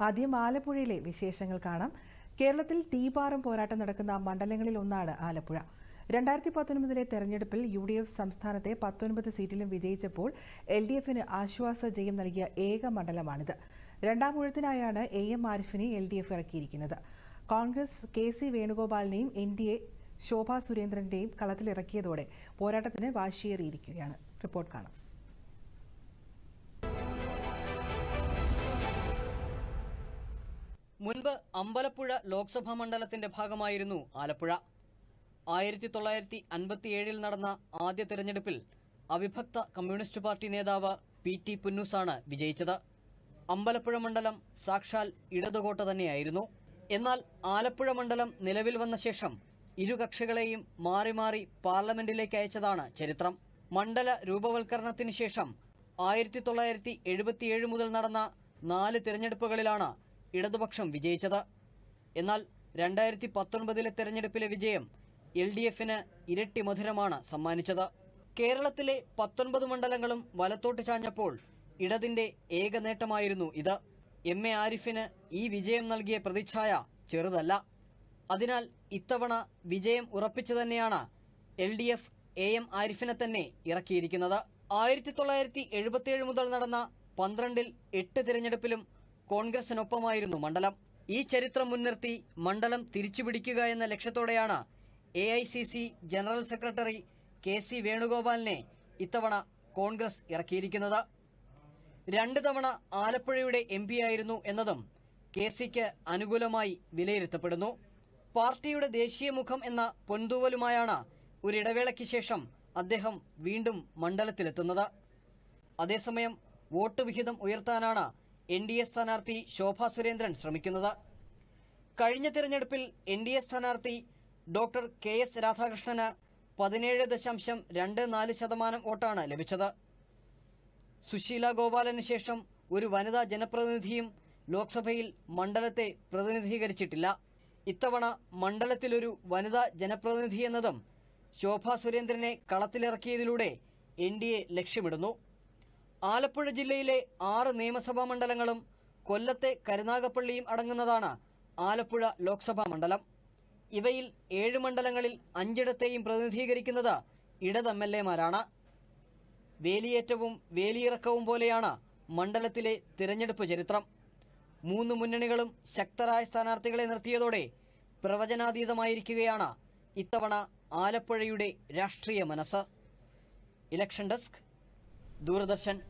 ആദ്യം ആലപ്പുഴയിലെ വിശേഷങ്ങൾ കാണാം. കേരളത്തിൽ തീപാറും പോരാട്ടം നടക്കുന്ന മണ്ഡലങ്ങളിൽ ഒന്നാണ് ആലപ്പുഴ. രണ്ടായിരത്തി പത്തൊൻപതിലെ തെരഞ്ഞെടുപ്പിൽ യു ഡി എഫ് സംസ്ഥാനത്തെ പത്തൊൻപത് സീറ്റിലും വിജയിച്ചപ്പോൾ എൽ ഡി എഫിന് ആശ്വാസ ജയം നൽകിയ ഏക മണ്ഡലമാണിത്. രണ്ടാം ഊഴത്തിനായാണ് എ എം ആരിഫിനെ എൽ ഡി എഫ് ഇറക്കിയിരിക്കുന്നത്. കോൺഗ്രസ് കെ സി വേണുഗോപാലിനെയും എൻ ഡി എ ശോഭാ സുരേന്ദ്രന്റെയും കളത്തിലിറക്കിയതോടെ പോരാട്ടത്തിന് വാശിയേറിയിരിക്കുകയാണ്. റിപ്പോർട്ട് കാണാം. മുൻപ് അമ്പലപ്പുഴ ലോക്സഭാ മണ്ഡലത്തിന്റെ ഭാഗമായിരുന്നു ആലപ്പുഴ. ആയിരത്തി തൊള്ളായിരത്തി അൻപത്തിയേഴിൽ നടന്ന ആദ്യ തെരഞ്ഞെടുപ്പിൽ അവിഭക്ത കമ്മ്യൂണിസ്റ്റ് പാർട്ടി നേതാവ് പി ടി പുന്നൂസാണ് വിജയിച്ചത്. അമ്പലപ്പുഴ മണ്ഡലം സാക്ഷാൽ ഇടതുകോട്ട തന്നെയായിരുന്നു. എന്നാൽ ആലപ്പുഴ മണ്ഡലം നിലവിൽ വന്ന ശേഷം ഇരു കക്ഷികളെയും മാറി മാറി പാർലമെന്റിലേക്ക് അയച്ചതാണ് ചരിത്രം. മണ്ഡല രൂപവൽക്കരണത്തിന് ശേഷം ആയിരത്തി തൊള്ളായിരത്തി എഴുപത്തിയേഴ് മുതൽ നടന്ന നാല് തിരഞ്ഞെടുപ്പുകളിലാണ് ഇടതുപക്ഷം വിജയിച്ചത്. എന്നാൽ രണ്ടായിരത്തി പത്തൊൻപതിലെ തെരഞ്ഞെടുപ്പിലെ വിജയം എൽ ഡി എഫിന് ഇരട്ടി മധുരമാണ് സമ്മാനിച്ചത്. കേരളത്തിലെ പത്തൊൻപത് മണ്ഡലങ്ങളും വലത്തോട്ട് ചാഞ്ഞപ്പോൾ ഇടതിന്റെ ഏക നേട്ടമായിരുന്നു ഇത്. എം എ ആരിഫിന് ഈ വിജയം നൽകിയ പ്രതിച്ഛായ ചെറുതല്ല. അതിനാൽ ഇത്തവണ വിജയം ഉറപ്പിച്ചു തന്നെയാണ് L D F A M ആരിഫിനെ തന്നെ ഇറക്കിയിരിക്കുന്നത്. ആയിരത്തി തൊള്ളായിരത്തി എഴുപത്തിയേഴ് മുതൽ നടന്ന പന്ത്രണ്ടിൽ എട്ട് തിരഞ്ഞെടുപ്പിലും കോൺഗ്രസിനൊപ്പമായിരുന്നു മണ്ഡലം. ഈ ചരിത്രം മുൻനിർത്തി മണ്ഡലം തിരിച്ചുപിടിക്കുക എന്ന ലക്ഷ്യത്തോടെയാണ് A general secretary K C വേണുഗോപാലിനെ ഇത്തവണ കോൺഗ്രസ് ഇറക്കിയിരിക്കുന്നത്. രണ്ട് തവണ ആലപ്പുഴയുടെ എം ആയിരുന്നു എന്നതും കെ സിക്ക് അനുകൂലമായി വിലയിരുത്തപ്പെടുന്നു. പാർട്ടിയുടെ ദേശീയ മുഖം എന്ന പൊൻതൂവലുമായാണ് ഒരിടവേളയ്ക്ക് ശേഷം അദ്ദേഹം വീണ്ടും മണ്ഡലത്തിലെത്തുന്നത്. അതേസമയം വോട്ട് വിഹിതം ഉയർത്താനാണ് എൻ ഡി എ സ്ഥാനാർത്ഥി ശോഭ സുരേന്ദ്രൻ ശ്രമിക്കുന്നത്. കഴിഞ്ഞ തിരഞ്ഞെടുപ്പിൽ എൻ ഡി എ സ്ഥാനാർത്ഥി ഡോക്ടർ കെ എസ് രാധാകൃഷ്ണന് പതിനേഴ് ദശാംശം രണ്ട് നാല് ശതമാനം വോട്ടാണ് ലഭിച്ചത്. സുശീല ഗോപാലന് ശേഷം ഒരു വനിതാ ജനപ്രതിനിധിയും ലോക്സഭയിൽ മണ്ഡലത്തെ പ്രതിനിധീകരിച്ചിട്ടില്ല. ഇത്തവണ മണ്ഡലത്തിലൊരു വനിതാ ജനപ്രതിനിധി എന്നതും ശോഭ സുരേന്ദ്രനെ കളത്തിലിറക്കിയതിലൂടെ എൻ ഡി എ ലക്ഷ്യമിടുന്നു. ആലപ്പുഴ ജില്ലയിലെ ആറ് നിയമസഭാ മണ്ഡലങ്ങളും കൊല്ലത്തെ കരുനാഗപ്പള്ളിയും അടങ്ങുന്നതാണ് ആലപ്പുഴ ലോക്സഭാ മണ്ഡലം. ഇവയിൽ ഏഴ് മണ്ഡലങ്ങളിൽ അഞ്ചിടത്തെയും പ്രതിനിധീകരിക്കുന്നത് ഇടത് എം എൽ എമാരാണ് വേലിയേറ്റവും വേലിയിറക്കവും പോലെയാണ് മണ്ഡലത്തിലെ തിരഞ്ഞെടുപ്പ് ചരിത്രം. മൂന്ന് മുന്നണികളും ശക്തരായ സ്ഥാനാർത്ഥികളെ നിർത്തിയതോടെ പ്രവചനാതീതമായിരിക്കുകയാണ് ഇത്തവണ ആലപ്പുഴയുടെ രാഷ്ട്രീയ മനസ്സ്. Election desk Doordarshan